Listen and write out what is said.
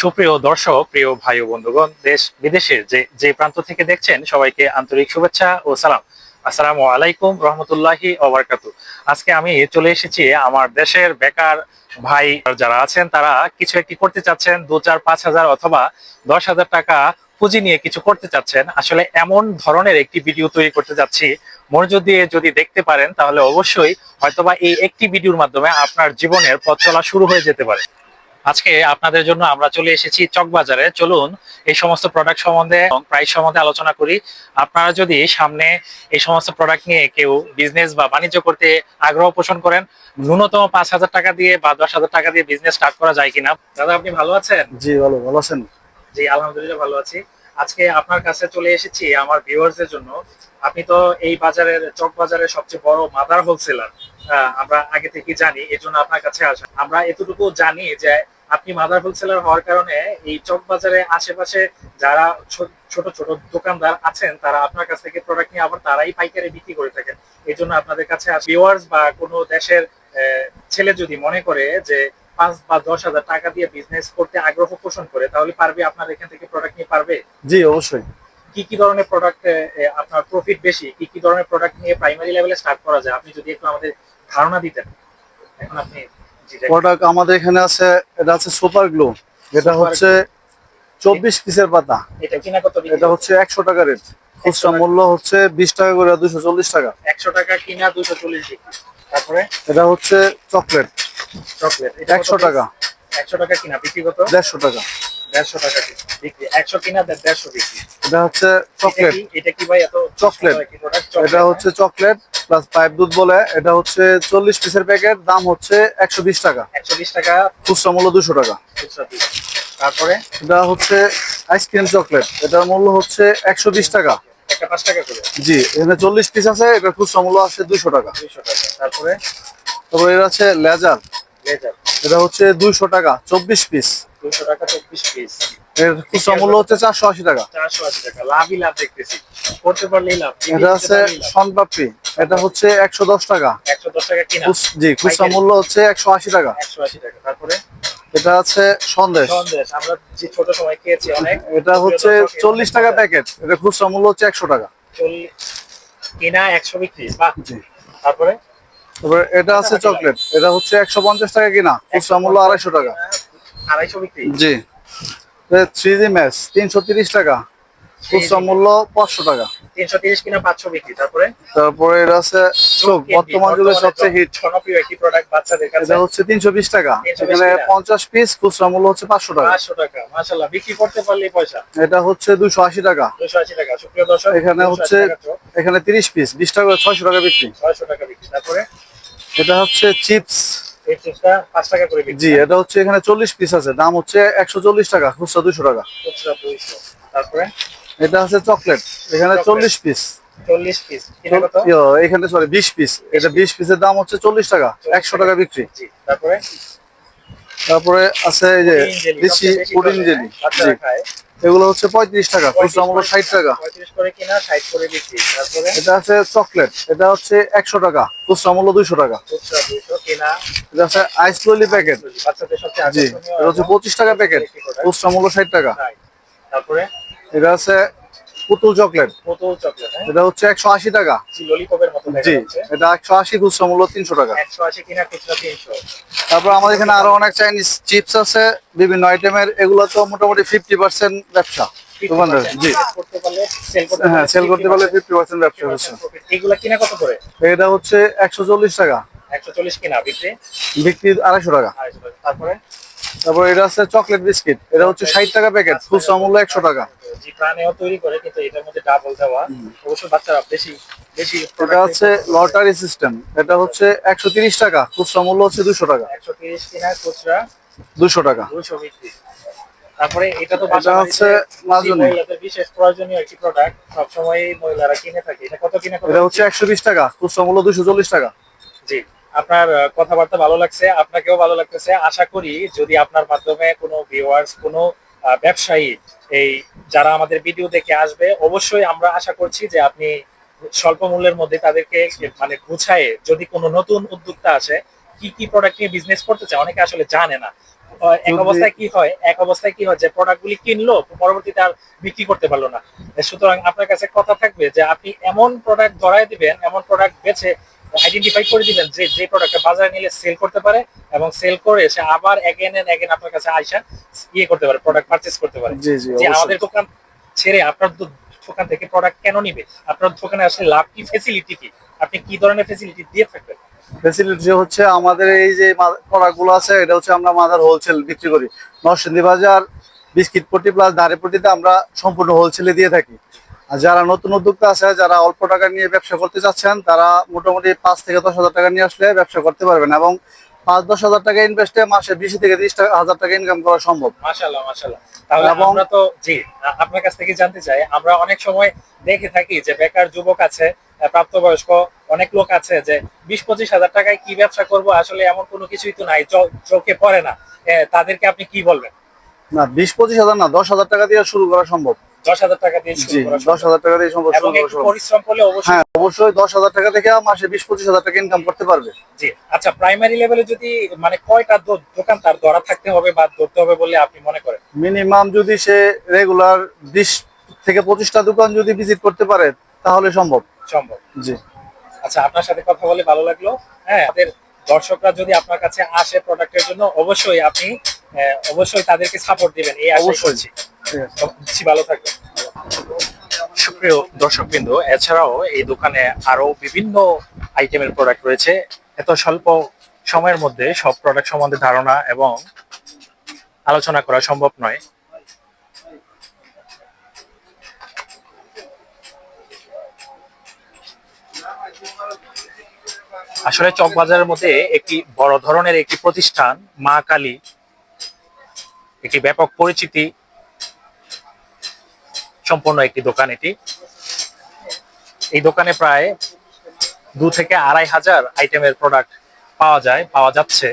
সুপ্রিয় দর্শক, প্রিয় ভাই ও বন্ধুগণ, দেশ বিদেশের যে যে প্রান্ত থেকে দেখছেন, সবাইকে আন্তরিক শুভেচ্ছা ও সালাম। আসসালামু আলাইকুম রহমতুল্লাহি ওবরকাতু আজকে আমি চলে এসেছি আমার দেশের বেকার ভাই যারা আছেন, তারা কিছু একটি করতে চাচ্ছেন, দু চার, পাঁচ হাজার অথবা দশ হাজার টাকা পুঁজি নিয়ে কিছু করতে চাচ্ছেন। আসলে এমন ধরনের একটি ভিডিও তৈরি করতে যাচ্ছি। মনোযোগ দিয়ে যদি দেখতে পারেন, তাহলে অবশ্যই হয়তোবা এই একটি ভিডিওর মাধ্যমে আপনার জীবনের পথ চলা শুরু হয়ে যেতে পারে। আজকে আপনাদের জন্য আমরা চলে এসেছি চকবাজারে। চলুন এই সমস্ত প্রোডাক্ট সম্বন্ধে এবং প্রাইস সম্বন্ধে আলোচনা করি। আপনারা যদি সামনে এই সমস্ত প্রোডাক্ট নিয়ে কেউ বিজনেস বা বাণিজ্য করতে আগ্রহ পোষণ করেন ন্যূনতম পাঁচ হাজার টাকা দিয়ে বা দশ হাজার টাকা দিয়ে বিজনেস স্টার্ট করা যায় কিনা? দাদা আপনি ভালো আছেন? জি ভালো ভালো আছেন। জি আলহামদুলিল্লাহ ভালো আছি। আজকে আপনার কাছে চলে এসেছি আমার ভিউয়ার্সদের জন্য। আপনি তো এই বাজারের চক বাজারের সবচেয়ে বড় মাদার হোলসেলার আমরা আগে থেকে জানি এই জন্য আপনার কাছে আসা। আমরা এতটুকু জানি যে আপনি মাদার হোলসেলার হওয়ার কারণে এই চক বাজারে আশেপাশে যারা ছোট ছোট দোকানদার আছেন তারা আপনার কাছ থেকে প্রোডাক্ট নিয়ে আবার তারাই পাইকারি বিক্রি করে থাকেন। এই জন্য আপনাদের কাছে ভিউয়ার্স বা কোনো দেশের ছেলে যদি মনে করে যে পাঁচ বা দশ হাজার টাকা দিয়ে বিজনেস করতে আগ্রহ পোষণ করে তাহলে পারবে আপনার এখান থেকে প্রোডাক্ট নিয়ে পারবে? জি অবশ্যই। কি কি ধরনের প্রোডাক্ট আপনার প্রফিট বেশি? কি কি ধরনের প্রোডাক্ট নিয়ে প্রাইমারি লেভেলে স্টার্ট করা যায়? আপনি যদি একটু আমাদের ধারণা দিতেন। এখন আপনি প্রোডাক্ট আমাদের এখানে আছে এটা আছে সুপার গ্লো এটা হচ্ছে চব্বিশ পিসের পাতা। এটা কিনা কত এটা হচ্ছে একশো টাকা রেট খুচরা মূল্য হচ্ছে বিশ টাকা করে দুশো চল্লিশ টাকা। একশো টাকা কিনা দুশো চল্লিশ তারপরে? এটা হচ্ছে চকলেট। চকলেট। একশো টাকা। একশো টাকা কিনা বিক্রি কত? দেড়শো টাকা। দেড়শো টাকা বিক্রি একশো কিনা দেড়শো বিক্রি। এটা হচ্ছে চকলেট। এটা কি ভাই এত চকলেট। এটা হচ্ছে চকলেট প্লাস পাইপ দুধ বলে। এটা হচ্ছে চল্লিশ পিসের প্যাকেট দাম হচ্ছে একশো বিশ টাকা। হ্যাঁ? একশো বিশ টাকা। খুচরা মূল্য দুশো টাকা। তারপরে? এটা হচ্ছে আইসক্রিম চকলেট এটার মূল্য হচ্ছে একশো বিশ টাকা। একটা পাঁচ টাকা করে। জি এখানে চল্লিশ পিস আছে এটা খুচরা মূল্য আছে দুশো টাকা। দুইশো টাকা। তারপরে? তারপর এটা আছে লেজার। লেজার। এটা হচ্ছে দুইশো টাকা চব্বিশ পিস দুইশো টাকা চব্বিশ পিস এর খুচরা মূল্য হচ্ছে চারশো আশি টাকা। চারশো আশি টাকা লাভই লাভ দেখতেছি। করতে পারলেই লাভ এটা সনপাপড়ি এটা হচ্ছে একশো দশ টাকা। একশো দশ টাকা কিনা? জি খুচরা মূল্য হচ্ছে একশো আশি টাকা। একশো আশি টাকা তারপরে? এটা আছে সন্দেশ। সন্দেশ আমরা যে ছোট সময় খেয়েছি অনেক। এটা হচ্ছে চল্লিশ টাকা প্যাকেট এটা খুচরা মূল্য হচ্ছে একশো টাকা। চল্লিশ কিনা একশো বিক্রি বাহ। তারপরে? তারপর এটা আছে চকলেট। এটা হচ্ছে একশো পঞ্চাশ টাকা কিনা খুচরা মূল্য আড়াইশো টাকা। আড়াইশো জি। থ্রি জি ম্যাচ তিনশো তিরিশ টাকা। খুচরা মূল্য পাঁচশো টাকা। তিনশো তিরিশ কিনা পাঁচশো বিক্রি। তারপরে? তারপরে এটা আছে চোখ বর্তমান যুগের সবচেয়ে হিট জনপ্রিয় একটি প্রোডাক্ট বাচ্চাদের কাছে। এটা হচ্ছে তিনশো বিশ টাকা। এখানে পঞ্চাশ পিস খুচরা মূল্য হচ্ছে পাঁচশো টাকা। পাঁচশো টাকা মাশাল্লাহ বিক্রি করতে পারলেই পয়সা? এটা হচ্ছে দুশো আশি টাকা। দুশো আশি টাকা। সুপ্রিয় দর্শক এখানে হচ্ছে এখানে তিরিশ পিস বিশ টাকা ছয়শো টাকা বিক্রি। ছয়শো টাকা বিক্রি। তারপরে? এটা হচ্ছে চিপস। জি এটা হচ্ছে এখানে চল্লিশ পিস আছে। দাম হচ্ছে একশো চল্লিশ টাকা খুচরা দুশো টাকা। তারপরে? এটা আছে চকলেট। এখানে চল্লিশ পিস পিস এখানে সরি বিশ পিস এটা বিশ পিসের দাম হচ্ছে চল্লিশ টাকা একশো টাকা বিক্রি। তারপরে? তারপরে আছে এই যে লিচি পুডিং জেলি। এগুলো হচ্ছে পঁয়ত্রিশ টাকা খুচরা মূল্য ষাট টাকা। পঁয়ত্রিশ করে কিনা ষাট করে বিক্রি। তারপরে? এটা আছে চকলেট এটা হচ্ছে একশো টাকা খুচরা মূল্য দুইশো টাকা। এটা আছে আইস ললি প্যাকেট। জি এটা হচ্ছে পঁচিশ টাকা প্যাকেট খুচরা মূল্য ষাট টাকা. তারপরে? এটা আছে পুতুল চকলেট। বোতল চকলেট হ্যাঁ। এটা হচ্ছে একশো আশি টাকা। ললিপপের মতো জি এটা একশো আশি খুচরা মূল্য তিনশো টাকা। একশো আশি কিনা খুচরা তিনশো। তারপর আমাদের এখানে আরও অনেক চাইনিজ চিপস আছে বিভিন্ন আইটেমের এগুলো তো মোটামুটি ফিফটি পার্সেন্ট ব্যবসা। দোকানদার জি। সেল করতে হ্যাঁ সেল করতে পারলে ফিফটি পার্সেন্ট ব্যবসা হচ্ছে। এগুলা কিনা কত করে? এটা হচ্ছে একশো চল্লিশ টাকা। একশো চল্লিশ কিনা বিক্রি? বিক্রি আড়াইশো টাকা। তারপরে? তারপর এটা আছে চকলেট বিস্কিট এটা হচ্ছে ষাট টাকা প্যাকেট খুচরা মূল্য একশো টাকা। তৈরি করে কিন্তু এটার মধ্যে ডাবল দেওয়া। অবশ্য বাচ্চারা বেশি বেশি এটা হচ্ছে লটারি সিস্টেম এটা হচ্ছে একশো তিরিশ টাকা খুচরা মূল্য হচ্ছে দুশো টাকা। একশো তিরিশ কিনা খুচরা? দুশো টাকা। দুশো তারপরে এটা তো বাসা হচ্ছে বিশেষ প্রয়োজনীয় একটি প্রোডাক্ট সবসময় মহিলারা কিনে থাকে। এটা কত কিনা এটা হচ্ছে একশো বিশ টাকা খুচরা মূল্য দুশো চল্লিশ টাকা। জি। আপনার কথাবার্তা ভালো লাগছে আপনাকেও ভালো লাগতেছে। আশা করি যদি আপনার মাধ্যমে কোনো ভিউয়ার্স কোনো ব্যবসায়ী এই যারা আমাদের ভিডিও দেখে আসবে অবশ্যই আমরা আশা করছি যে আপনি স্বল্প মূল্যের মধ্যে তাদেরকে মানে গুছায়ে যদি কোনো নতুন উদ্যোক্তা আসে কি কি প্রোডাক্ট নিয়ে বিজনেস করতে চায় অনেকে আসলে জানে না। এক অবস্থায় কি হয় এক অবস্থায় কি হয় যে প্রোডাক্টগুলি কিনলো পরবর্তীতে আর বিক্রি করতে পারল না। সুতরাং আপনার কাছে কথা থাকবে যে আপনি এমন প্রোডাক্ট ধরায় দিবেন এমন প্রোডাক্ট বেছে আইডেন্টিফাই করে দিবেন যে যে প্রোডাক্টটা বাজারে নিলে সেল করতে পারে এবং সেল করে সে আবার এগেন এন্ড এগেন আপনার কাছে আইসা ইয়ে করতে পারে প্রোডাক্ট পারচেজ করতে পারে। যে আমাদের দোকান ছেড়ে আপনার দোকান থেকে প্রোডাক্ট কেন নিবে? আপনার দোকানে আসলে লাভ কি ফেসিলিটি কি? আপনি কি ধরনের ফেসিলিটি দিয়ে থাকবেন? ফেসিলিটি হচ্ছে আমাদের এই যে প্রোডাক্টগুলো আছে এটা হচ্ছে আমরা মাদার হোলসেল বিক্রি করি। নরসিংদী বাজার বিস্কিট পট্টি প্লাস দাঁড়িপট্টিতে আমরা সম্পূর্ণ হোলসেলে দিয়ে থাকি। যারা নতুন উদ্যোক্তা আছে যারা অল্প টাকা নিয়ে ব্যবসা করতে চাচ্ছেন তারা মোটামুটি পাঁচ থেকে দশ হাজার টাকা নিয়ে আসলে ব্যবসা করতে পারবেন এবং পাঁচ দশ হাজার টাকা ইনভেস্টে মাসে বিশ থেকে ত্রিশ টাকা হাজার টাকা ইনকাম করা সম্ভব। মাশাআল্লাহ মাশাআল্লাহ। তাহলে আমরা তো জি আপনার কাছ থেকে জানতে চাই আমরা অনেক সময় দেখে থাকি যে বেকার যুবক আছে প্রাপ্তবয়স্ক অনেক লোক আছে যে বিশ পঁচিশ হাজার টাকায় কি ব্যবসা করব? আসলে এমন কোনো কিছুই তো নাই চোখে পড়ে না। তাদেরকে আপনি কি বলবেন? না বিশ পঁচিশ হাজার না দশ হাজার টাকা দিয়ে শুরু করা সম্ভব। দশ হাজার টাকা দিয়ে দশ হাজার টাকা দিয়ে পরিশ্রম করলে অবশ্যই হ্যাঁ অবশ্যই দশ হাজার টাকা থেকে মাসে বিশ পঁচিশ হাজার টাকা ইনকাম করতে পারবে। জি আচ্ছা প্রাইমারি লেভেলে যদি মানে কয়টা দোকান তার ধরা থাকতে হবে বা ধরতে হবে বলে আপনি মনে করেন? মিনিমাম যদি সে রেগুলার বিশ থেকে পঁচিশটা দোকান যদি ভিজিট করতে পারে তাহলে সম্ভব। সম্ভব। জি। আচ্ছা আপনার সাথে কথা বলে ভালো লাগল। হ্যাঁ দর্শকরা যদি আপনার কাছে আসে প্রোডাক্টের জন্য অবশ্যই আপনি অবশ্যই তাদেরকে সাপোর্ট দিবেন এই আশা অবশ্যই। করছি। ভালো থাকবেন। সুপ্রিয় দর্শকবৃন্দ এছাড়াও এই দোকানে আরও বিভিন্ন আইটেমের প্রোডাক্ট রয়েছে। এত স্বল্প সময়ের মধ্যে সব প্রোডাক্ট সম্বন্ধে ধারণা এবং আলোচনা করা সম্ভব নয়। আসলে চকবাজারের মধ্যে একটি বড় ধরনের একটি প্রতিষ্ঠান মা কালী একটি ব্যাপক পরিচিতি সম্পূর্ণ একটি দোকান এটি। এই দোকানে প্রায় দু থেকে আড়াই হাজার আইটেমের প্রোডাক্ট পাওয়া যায়, পাওয়া যাচ্ছে।